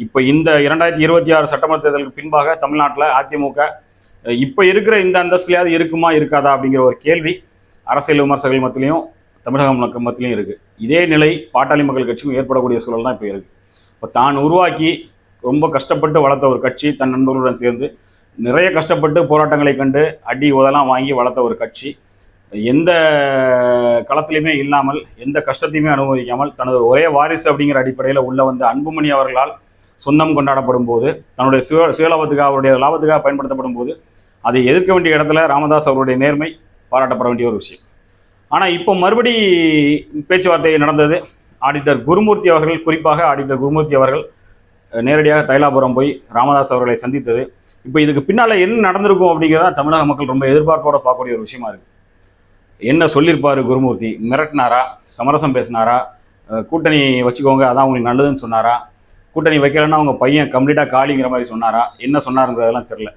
இப்போ இந்த இரண்டாயிரத்தி இருபத்தி ஆறு சட்டமன்ற தேர்தலுக்கு பின்பாக தமிழ்நாட்டில் அதிமுக இப்போ இருக்கிற இந்த அந்தஸ்துலையாவது இருக்குமா இருக்காதா அப்படிங்கிற ஒரு கேள்வி அரசியல் விமர்சகர்கள் மத்திலையும் தமிழக மக்கள் இருக்குது இதே நிலை பாட்டாளி மக்கள் கட்சியும் ஏற்படக்கூடிய சூழல் தான் இப்போ இருக்குது இப்போ தான் உருவாக்கி ரொம்ப கஷ்டப்பட்டு வளர்த்த ஒரு கட்சி தன் நண்பர்களுடன் சேர்ந்து நிறைய கஷ்டப்பட்டு போராட்டங்களை கண்டு அடி உதலாம் வாங்கி வளர்த்த ஒரு கட்சி. எந்த களத்திலையுமே இல்லாமல் எந்த கஷ்டத்தையுமே அனுபவிக்காமல் தனது ஒரே வாரிசு அப்படிங்கிற அடிப்படையில் உள்ள வந்த அன்புமணி அவர்களால் சொந்தம் கொண்டாடப்படும் போது தன்னுடைய சுய சுயலாபத்துக்காக அவருடைய லாபத்துக்காக பயன்படுத்தப்படும் போது அதை எதிர்க்க வேண்டிய இடத்துல ராமதாஸ் அவருடைய நேர்மை பாராட்டப்பட வேண்டிய ஒரு விஷயம். ஆனால் இப்போ மறுபடி பேச்சுவார்த்தை நடந்தது. ஆடிட்டர் குருமூர்த்தி அவர்கள் குறிப்பாக ஆடிட்டர் குருமூர்த்தி அவர்கள் நேரடியாக தைலாபுரம் போய் ராமதாஸ் அவர்களை சந்தித்தது. இப்போ இதுக்கு பின்னால் என்ன நடந்திருக்கும் அப்படிங்கிறத தமிழக மக்கள் ரொம்ப எதிர்பார்ப்போட பார்க்கக்கூடிய ஒரு விஷயமா இருக்குது என்ன சொல்லியிருப்பார் குருமூர்த்தி? மிரட்டினாரா? சமரசம் பேசினாரா? கூட்டணி வச்சுக்கோங்க அதான் உங்களுக்கு நல்லதுன்னு சொன்னாரா? கூட்டணி வைக்கலைன்னா அவங்க பையன் கம்ப்ளீட்டாக காலிங்கிற மாதிரி சொன்னாரா? என்ன சொன்னாருங்கிறதெல்லாம் தெரில